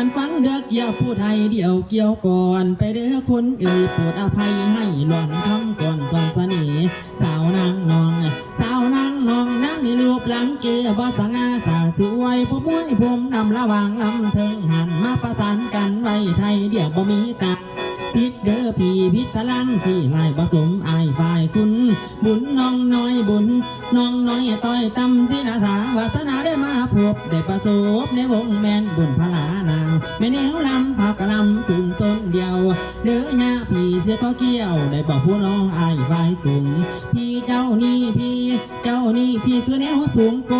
ันฟังเด้อเกี่ยพูดให้เดียวเกี่ยวก่อน ไปเด้อคนเอ่ยโปรดอภัยให้หลอนคำก่อนตอนเสน่ห์สาวนางนอง สาวนางนองนั่งในรูปหลังเกียบสง่าสาสวยผู้มวยผมนำระหว่างลำเทิงหันมาประสานกันไว้ไทยเดียวบ่มีตา พิกเด้อพี่พิตะลังที่ลายผสมไอฝ่ายคุณ บุญน้องน้อยบุญน้องน้อยต้อยตำศิลาสาวาสนาได้มาพบได้ประสบในวงแมนบุญพลานาวแม่แนวลำพากะลำสูงต้นเดียวเด้อญาพี่เสียข้อเกี้ยวได้บอกผู้น้องอฝ่ายสูงพี่เจ้านี่พี่เจ้านี่พี่คือแนวสูงโก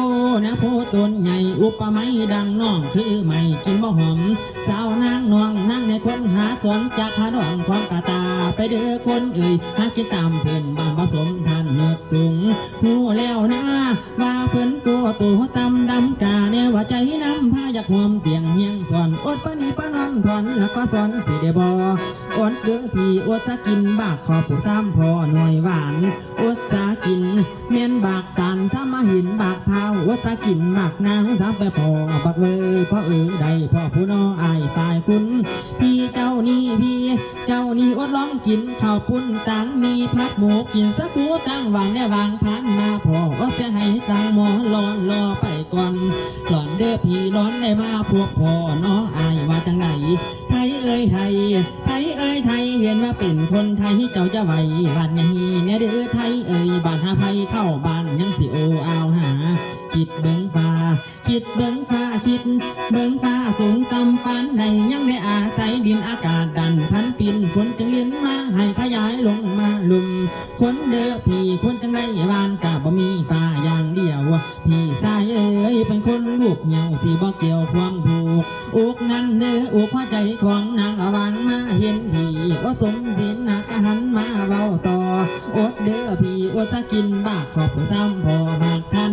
นะโพต้นใหญ่อุปไมยดังน้องคือไม่กินบ่หอมสาว นางนวงนั่งในคนหาสวนจากหาดองความกาตา ไปเด้อคนเอ่ยหากินตามเพื่อนบ้านผสมทานเมือสูงหูแล้วนะว่าเพิ่นโกตัวตำดำกาแนวว่าใจน้ำพาอยากหวมเตียงเฮียงสอนอดปน ปะนแล้วก็สอนสิเดบออดเรื่องพี่อดสะกินบากขอผู้ซ้ำพอหน่วยหวานอดสากินเมียนบากตานซ้ำมาหินบากพาวอดสากินบากนางซ้ำไปพอบักเวอพ่อเออใดพ่อผู้น้ออายฝ่ายคุณพี่เจ้านี่พี่ เจ้านี่อดร้องกินข้าวปุ้นตังมีพัดหมูกินสักูตั้งวางได้วางพันมาพอว่าเสียให้ตังหมอรอนรอไปก่อนก่อนเด้อพี่ร้อนได้มาพวกพ่อน้ออายว่าจังไหนไทยเอ้ยไทยไทยเอ้ยไทยเห็นว่าเป็นคนไทยเจ้าจะไหวบ้านยังฮีเนี่ยเด้อไทยเอ้ยบ้านหาไผเข้าบ้านยังสิโออาวหาคิดเบิ่งฟ้า คิดเบิ่งฟ้าคิด เบิ่งฟ้าสูงต่ำปานใดยังได้อาศัยดินอากาศดันพันปินฝนจึงเลี้ยนมาให้ขยายลงมาลุมคนเด้อพี่คนจังไรบ้านกะบ่มีฟ้าอย่างเดียว พี่สายเอ้ยเป็นคนลูกเหงาสิบ่เกี่ยวความผูกอุกนั้นเด้ออุกหัวใจของนางระวังมาเห็นพี่ว่าสมศีลนักหันมาเบาต่ออดเด้อพี่อดสะกินบากขอบซ้ำพอมากทัน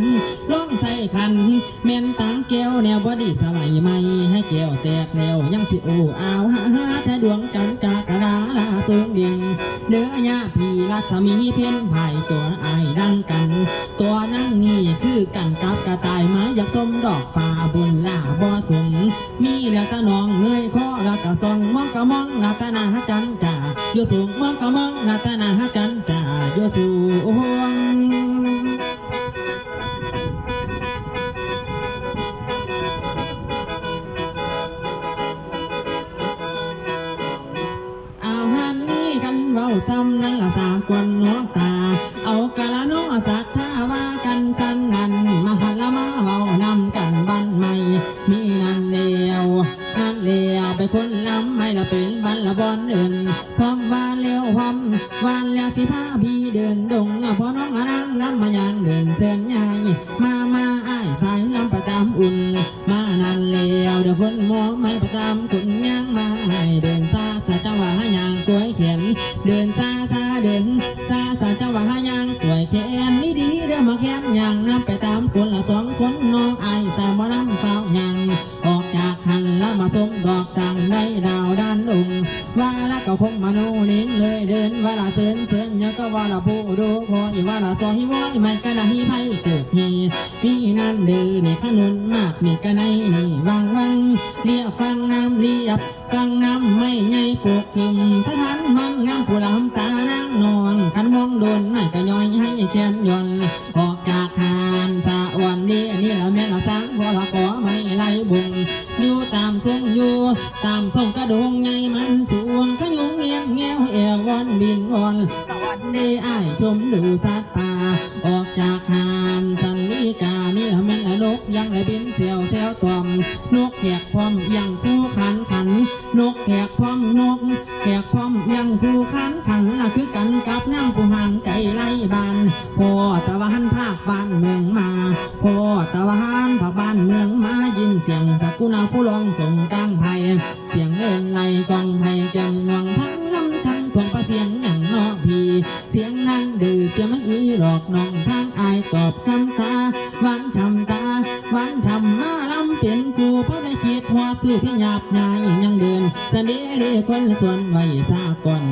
เมนตังแก้วแนวบอดีสมัยใหม่ให้แก้วแตกแล้วยังสิโออาวหาหาแท้ดวงจันทร์จากระดาลาสูงดียงเด้อยาพี่รัศมีเพี้ยนภายตัวอายดังกัน ตัวนั่งนี่คือกันกับกระต่ายไม้อยากสมดอกฟ้าบนล่าบ่สมมีแล้วตะนองเงยคอแล้วก็ส่องมองก็มองรัตนาจันจ่าอยู่สูงมองก็มองรัตนาจันจ่าอยู่สูง ซ้ำนั่นละสากวนน้องตา เอากะละน้องสักท่าว่ากันสันนันมาหันละมาเว้านำกันบ้านใหม่ มีนั่นเลียวนั่นเลียวไปคนลำไม่ละเป็นบ้านละบอนเดินพร้อมวานเลี้ยวพร้อมวานแล้วสิพาพี่เดินดงพอน้องอนั่งลำมายังเดินเส้นใหญ่มามาอ้ายสายลำไปตามอุ่น มานั่นเลวเดี๋ยวคนมองไม่ไปตามคุณยังมาให้เดินซาสาจังหวะให้ยาย เดินซาซาเดินซาซาจังหวะให้ยางตัวแขนนี่ดีเดินมาแขนยางนำไปตามคนล ลุงว่าละก็คงมาโนนิ่งเลยเดินว่าละเสินเสินยังก็ว่าละผู้ดูพออีว่าละซอยว้อยมันก็นาฮิไพเกิดฮีมีนั่นเดือนี่ขนุนมากมีกันในนี่วางวังเรียฟังน้ำเรียบฟังน้ำไม่ใหญ่ปลูกขึ้นสถานมันงามผู้ลำตา ทรงอยู่ ตามทรงกระโดงไงมันสวงขยุงเงียงแงวเอววันบินวอนสวัสดีอ้ายชมดูสัตว์ป่าออกจากคานสันลิกานี่ละแม่ละนกยังละบินเสียวเสียวตอมนกแขกพร้อมยังคู่ขันขัน นกแขกพร้อมนกแขกพร้อมยังคู่ขันขันละคือกันกับน้ำผู้ห่างไก่ไล่บานพอตะวันภาคบ้านเมืองมาพอตะวันภาคบ้านเมืองมา ยินเสียงตะกุนาผู้ลองส่งกลางไพเสียงเล่นไล่กองไพแจมงวังทั้งลำทั้งทวงประเสียงอย่างนอกพีเสียงนั้นดื้อเสียงไม่อีหลอกน้องทางอายตอบคำตาหวานช้ำตาหวานช้ำมาลำเป็นกูเพราะได้คิดหัวสู้ที่หยาบหยายยังเดินเสน่ห์เด้คนส่วนไว้ซาก่อน